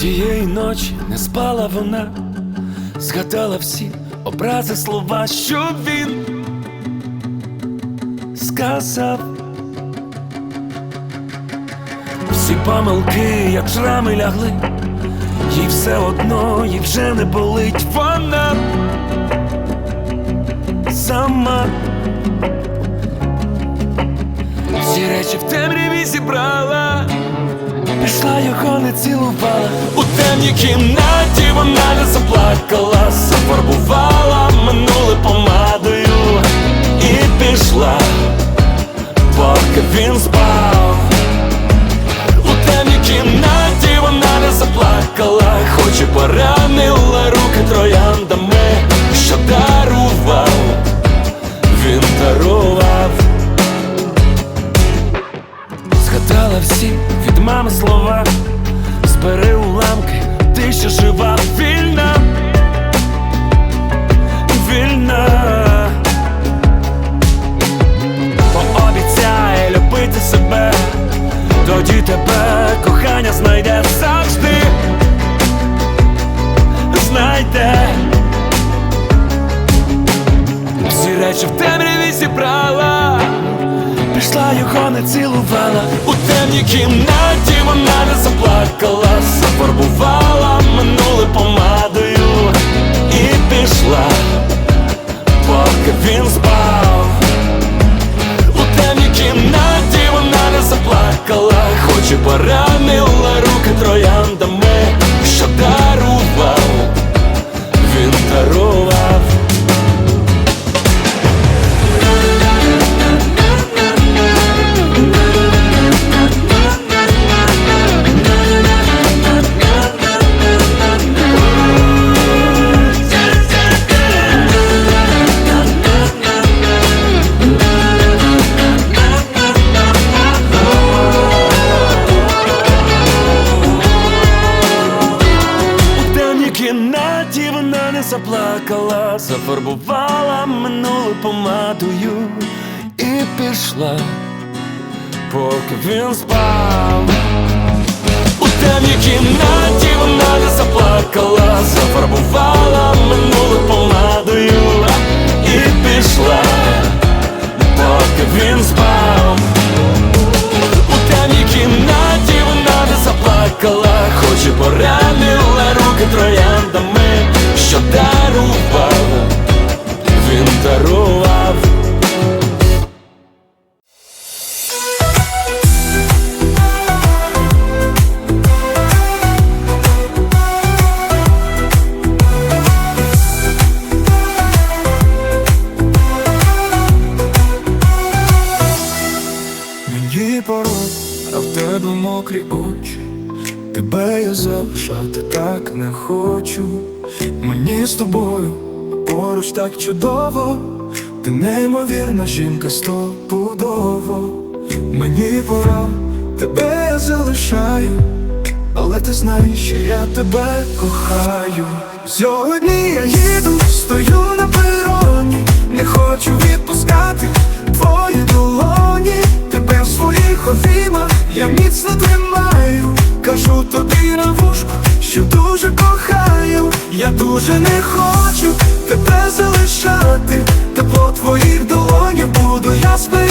Тієї ночі не спала вона, згадала всі образи слова, що він сказав. Всі помилки, як шрами лягли, їй все одно, їй вже не болить вона сама. Всі речі в темряві зібрала, пішла його не цілувала. У темній кімнаті вона не заплакала, зафарбувала минуле помадою і пішла, поки він спав. У темній кімнаті вона не заплакала, хоч і поранила руки трояндами, що дарував, він дарував. Мами слова, збери уламки, ти ще жива, вільна, вільна. Пообіцяє любити себе, тоді тебе кохання знайде завжди, знайде. Всі речі в темряві зібрала, пішла його не цілувала. У темній кімнаті вона не заплакала, зафарбувала минуле помадою і пішла, поки він спав. У темній кімнаті вона не заплакала, хоч і поранила він спав. У темній кімнаті вона заплакала, зафарбувала минуле помадою і пішла, поки він спав. У темній кімнаті вона заплакала, хоч і поранила руки трояндами, Мені порог, а в тебе мокрі очі. Тебе я залишати так не хочу. Мені з тобою поруч так чудово. Ти неймовірна жінка стопудово. Мені пора, тебе я залишаю, але ти знаєш, що я тебе кохаю. Сьогодні я їду, стою обіймах я міцно тримаю, кажу тобі на вушку, що дуже кохаю, я дуже не хочу тебе залишати, тепло твоїх долонів буду я зберігати,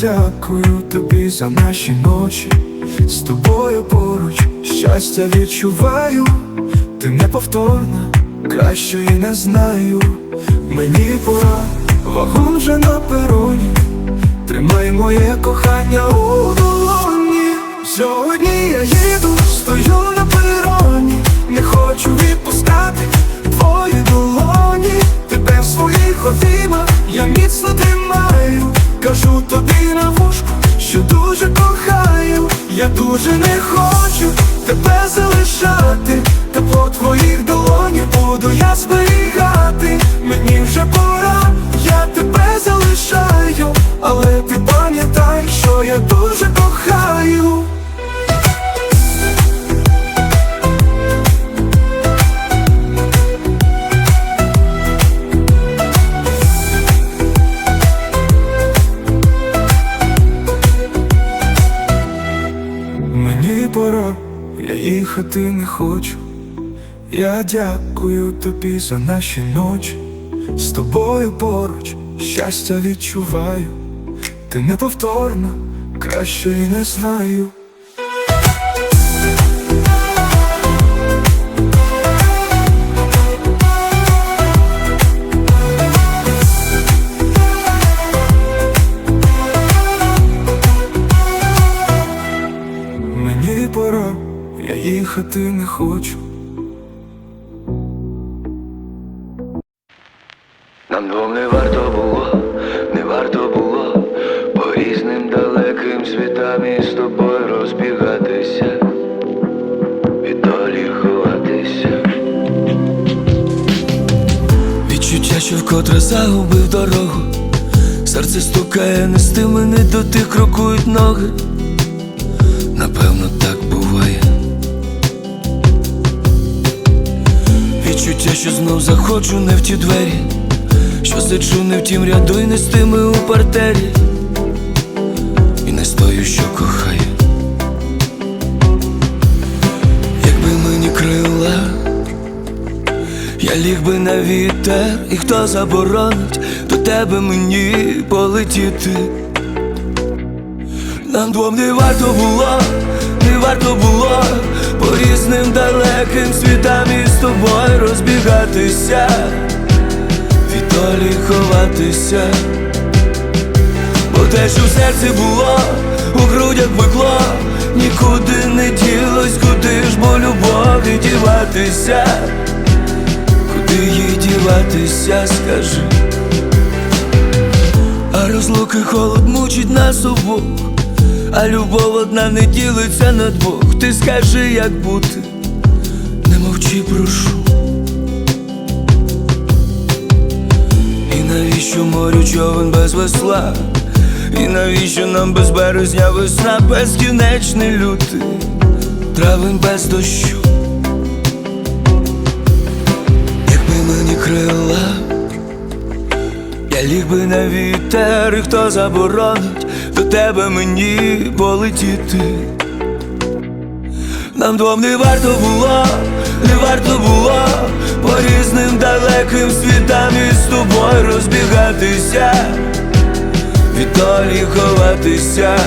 дякую тобі за наші ночі. З тобою поруч щастя відчуваю, ти неповторна, кращої не знаю. Мені пора, вагон вже на пероні. Тримай моє кохання у долоні. Сьогодні я їду, стою на пероні, не хочу відпускати твої долоні, тебе в своїх обіймах я міцно тримаю, кажу тобі на вушку, що дуже кохаю, я дуже не хочу тебе залишати, тепло твоїх долонів буду я зберігати, мені вже пора, я тебе залишаю, але ти пам'ятай, що я дуже кохаю. Їхати не хочу. Я дякую тобі за наші ночі. З тобою поруч щастя відчуваю. Ти неповторна, краще і не знаю. Їхати не хочу. Нам двом не варто було, не варто було по різним далеким світам із тобою розбігатися, від долі ховатися. Відчуття, що вкотре загубив дорогу, серце стукає, нести мене до тих крокують ноги. Напевно, так буває. Відчуття, що знов заходжу не в ті двері, що сиджу не в тім ряду і не з тими у партері, і не стою, що кохаю. Якби мені крила, я ліг би на вітер, і хто заборонить до тебе мені полетіти. Нам двом не варто було, не варто було по різним далеким світам із тобою розбігатися, від ховатися, бо те, що в серці було, у грудях пекло, нікуди не ділось, куди ж бо любові діватися, куди їй діватися, скажи. А розлуки холод мучить нас обох, а любов одна не ділиться на двох. Ти скажи, як бути, не мовчи, прошу. І навіщо морю човен без весла? І навіщо нам без березня весна, безкінечний лютий, травень без дощу. Якби мені крила. Я ліг би на вітер, і хто заборонить тебе мені полетіти. Нам двом не варто було, не варто було по різним далеким світам із тобою розбігатися, від долі ховатися,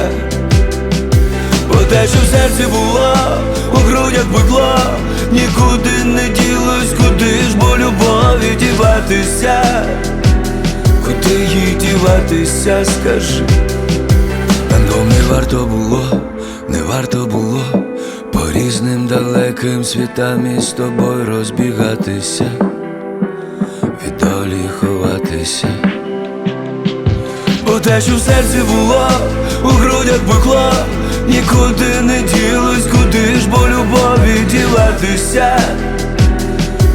бо те, що в серці було, у грудях пекло, нікуди не ділось, куди ж бо любові діватися. Куди їй діватися, скажи Нам не варто було, не варто було По різним далеким світам із тобою розбігатися, від долі ховатися. Бо те, що в серці було, у грудях пекло, нікуди не ділось, куди ж бо любові діватися,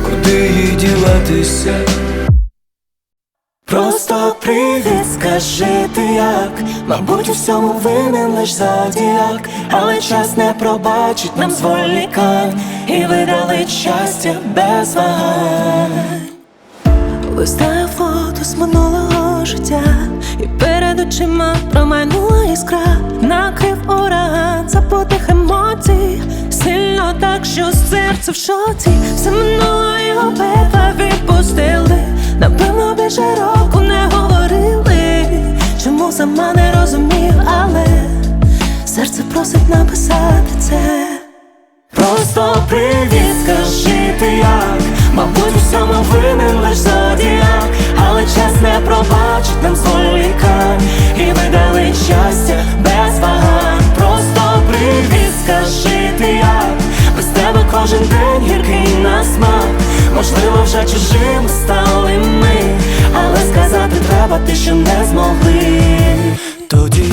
куди їй діватися. Просто привіт, скажи ти як? Мабуть, у всьому винен лиш зодіяк Але час не пробачить нам зволікань І видали щастя без вагань Листаю фото з минулого життя. І перед очима промайнула іскра. Накрив ураган забутих емоцій. Сильно так, що серце в шоці. Все минуло і обидва відпустили. Напевно, більше року сама не розумів, але Серце просить написати це. Просто привіт, скажи ти як? Мабуть, у всьому винен лиш зодіяк Але час не пробачить нам зволікань І видали щастя без вагань. Просто привіт, скажи ти як? Без тебе кожен день гіркий на смак. Можливо, вже ми Але сказати що не змогли Тоді,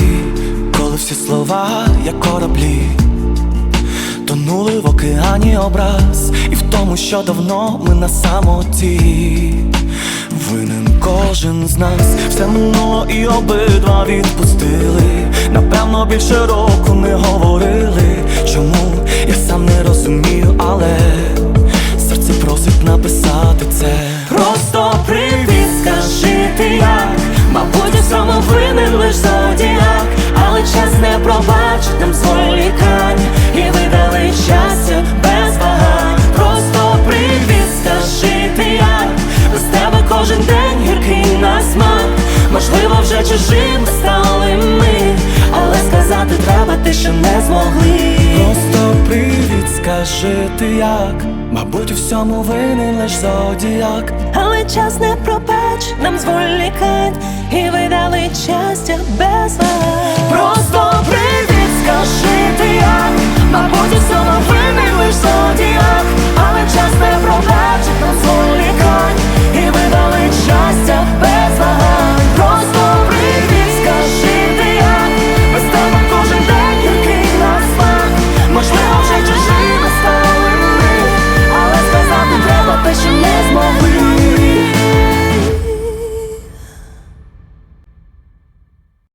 коли всі слова як кораблі, Тонули в океані образ, і в тому, що давно ми на самоті. Винен кожен з нас, все минуло і обидва відпустили. Напевно, більше року не говорили. Чому я сам не розумію, але серце просить написати це. Просто привіт, пробачить нам зволікань І видали щастя без вагань. Просто привіт, скажи ти як? Без тебе кожен день гіркий на смак. Можливо, вже чужим стали ми Але сказати треба те, що не змогли. Просто привіт, скажи ти як? Мабуть, у всьому винен лиш зодіак. Але час не пробачить нам зволікань І видали щастя без вас Просто привіт, жити як, мабуть, усьому винен лиш зодіяк, але час не пробачить нас.